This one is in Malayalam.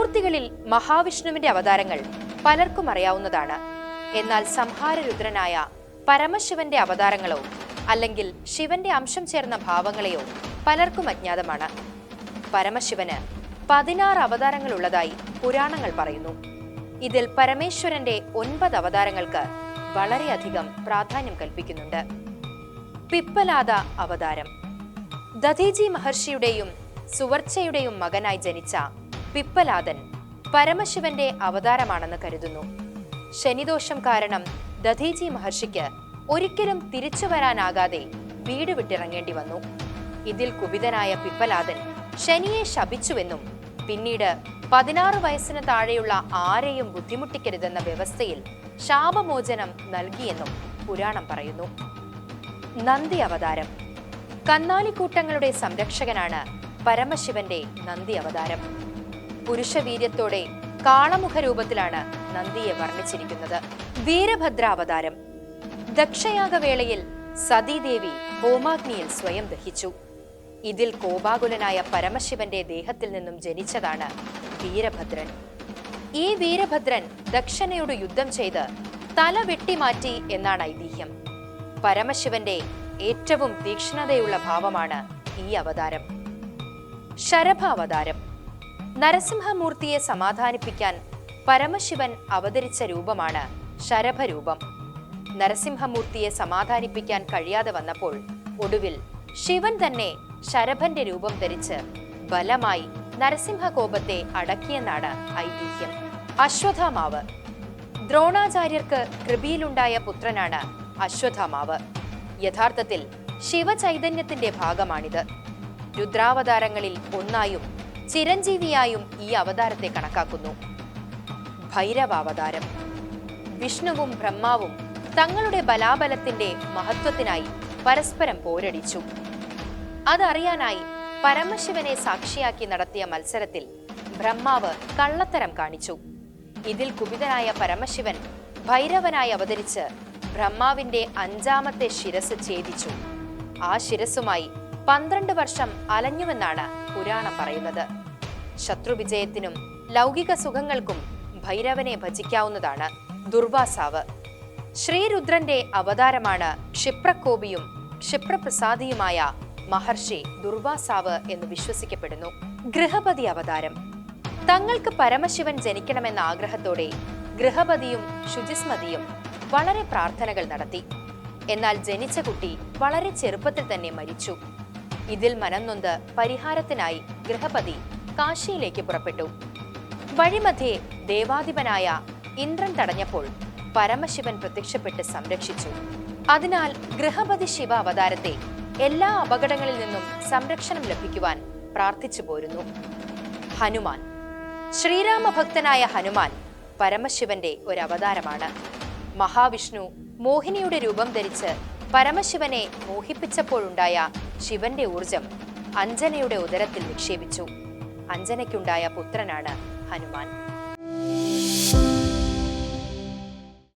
ത്രിമൂർത്തികളിൽ മഹാവിഷ്ണുവിന്റെ അവതാരങ്ങൾ പലർക്കും അറിയാവുന്നതാണ്. എന്നാൽ സംഹാരരുദ്രനായ പരമശിവന്റെ അവതാരങ്ങളോ അല്ലെങ്കിൽ ശിവന്റെ അംശം ചേർന്ന ഭാവങ്ങളെയോ പലർക്കും അജ്ഞാതമാണ്. പരമശിവന് പതിനാറ് അവതാരങ്ങൾ ഉള്ളതായി പുരാണങ്ങൾ പറയുന്നു. ഇതിൽ പരമേശ്വരന്റെ ഒൻപത് അവതാരങ്ങൾക്ക് വളരെയധികം പ്രാധാന്യം കൽപ്പിക്കുന്നുണ്ട്. പിപ്പലാദ അവതാരം. ദധീജി മഹർഷിയുടെയും സുവർച്ചയുടെയും മകനായി ജനിച്ച പിപ്പലാദൻ പരമശിവന്റെ അവതാരമാണെന്ന് കരുതുന്നു. ശനിദോഷം കാരണം ദധീജി മഹർഷിക്ക് ഒരിക്കലും തിരിച്ചു വരാനാകാതെ വീട് വിട്ടിറങ്ങേണ്ടി വന്നു. ഇതിൽ കുപിതനായ പിപ്പലാദൻ ശനിയെ ശപിച്ചുവെന്നും പിന്നീട് പതിനാറ് വയസ്സിന് താഴെയുള്ള ആരെയും ബുദ്ധിമുട്ടിക്കരുതെന്ന വ്യവസ്ഥയിൽ ശാപമോചനം നൽകിയെന്നും പുരാണം പറയുന്നു. നന്ദി അവതാരം. കന്നാലിക്കൂട്ടങ്ങളുടെ സംരക്ഷകനാണ് പരമശിവന്റെ നന്ദി അവതാരം. പുരുഷവീര്യത്തോടെ കാളമുഖ രൂപത്തിലാണ് നന്ദിയെ വർണിച്ചിരിക്കുന്നത്. വീരഭദ്രാവതാരം. ദക്ഷയാഗവേളയിൽ സതീദേവി ഹോമാഗ്നിയിൽ സ്വയം ദഹിച്ചു. ഇതിൽ കോപാകുലനായ പരമശിവന്റെ ദേഹത്തിൽ നിന്നും ജനിച്ചതാണ് വീരഭദ്രൻ. ഈ വീരഭദ്രൻ ദക്ഷനയോട് യുദ്ധം ചെയ്ത് തല വെട്ടിമാറ്റി എന്നാണ് ഐതിഹ്യം. പരമശിവന്റെ ഏറ്റവും തീക്ഷ്ണതയുള്ള ഭാവമാണ് ഈ അവതാരം. ശരഭ അവതാരം നരസിംഹമൂർത്തിയെ സമാധാനിപ്പിക്കാൻ പരമശിവൻ അവതരിച്ച രൂപമാണ് ശരഭരൂപം. നരസിംഹമൂർത്തിയെ സമാധാനിപ്പിക്കാൻ കഴിയാതെ വന്നപ്പോൾ ഒടുവിൽ ശിവൻ തന്നെ ശരഭന്റെ രൂപം ധരിച്ച് ബലമായി നരസിംഹകോപത്തെ അടക്കിയെന്നാണ് ഐതിഹ്യം. അശ്വത്ഥാമാവ്. ദ്രോണാചാര്യർക്ക് കൃപിയിലുണ്ടായ പുത്രനാണ് അശ്വത്ഥാമാവ്. യഥാർത്ഥത്തിൽ ശിവചൈതന്യത്തിന്റെ ഭാഗമാണിത്. രുദ്രാവതാരങ്ങളിൽ ഒന്നായും ചിരഞ്ജീവിയായും ഈ അവതാരത്തെ കണക്കാക്കുന്നു. ഭൈരവാവതാരം. വിഷ്ണുവും ബ്രഹ്മാവും തങ്ങളുടെ ബലാബലത്തിന്റെ മഹത്വത്തിനായി പരസ്പരം പോരടിച്ചു. അതറിയാനായി പരമശിവനെ സാക്ഷിയാക്കി നടത്തിയ മത്സരത്തിൽ ബ്രഹ്മാവ് കള്ളത്തരം കാണിച്ചു. ഇതിൽ കുപിതനായ പരമശിവൻ ഭൈരവനായി അവതരിച്ച് ബ്രഹ്മാവിന്റെ അഞ്ചാമത്തെ ശിരസ് ഛേദിച്ചു. ആ ശിരസുമായി പന്ത്രണ്ട് വർഷം അലഞ്ഞുവെന്നാണ് പുരാണം പറയുന്നത്. ശത്രുവിജയത്തിനും ലൗകിക സുഖങ്ങൾക്കും ഭൈരവനെ ഭജിക്കാവുന്നതാണ് ദുർവാസാവ്. ശ്രീരുദ്രന്റെ അവതാരമാണ് ക്ഷിപ്രകോപിയും ക്ഷിപ്രപ്രസാദിയുമായ മഹർഷി ദുർവാസാവ് എന്ന് വിശ്വസിക്കപ്പെടുന്നു. ഗൃഹപതി അവതാരം. തങ്ങൾക്ക് പരമശിവൻ ജനിക്കണമെന്ന ആഗ്രഹത്തോടെ ഗൃഹപതിയും ശുചിസ്മതിയും വളരെ പ്രാർത്ഥനകൾ നടത്തി. എന്നാൽ ജനിച്ച കുട്ടി വളരെ ചെറുപ്പത്തിൽ തന്നെ മരിച്ചു. ഇതിൽ മനംനൊന്ത് പരിഹാരത്തിനായി ഗൃഹപതി കാശിയിലേക്ക് പുറപ്പെട്ടു. വഴിമധ്യേ ദേവാധിപനായ ഇന്ദ്രൻ തടഞ്ഞപ്പോൾ പരമശിവൻ പ്രത്യക്ഷപ്പെട്ട് സംരക്ഷിച്ചു. അതിനാൽ ഗൃഹപതി ശിവ അവതാരത്തെ എല്ലാ അപകടങ്ങളിൽ നിന്നും സംരക്ഷണം ലഭിക്കുവാൻ പ്രാർത്ഥിച്ചു പോരുന്നു. ഹനുമാൻ. ശ്രീരാമ ഭക്തനായ ഹനുമാൻ പരമശിവന്റെ ഒരു അവതാരമാണ് മഹാവിഷ്ണു മോഹിനിയുടെ രൂപം ധരിച്ച് പരമശിവനെ മോഹിപ്പിച്ചപ്പോഴുണ്ടായ ശിവന്റെ ഊർജം അഞ്ജനയുടെ ഉദരത്തിൽ നിക്ഷേപിച്ചു. അഞ്ജനയ്ക്കുണ്ടായ പുത്രനാണ് ഹനുമാൻ.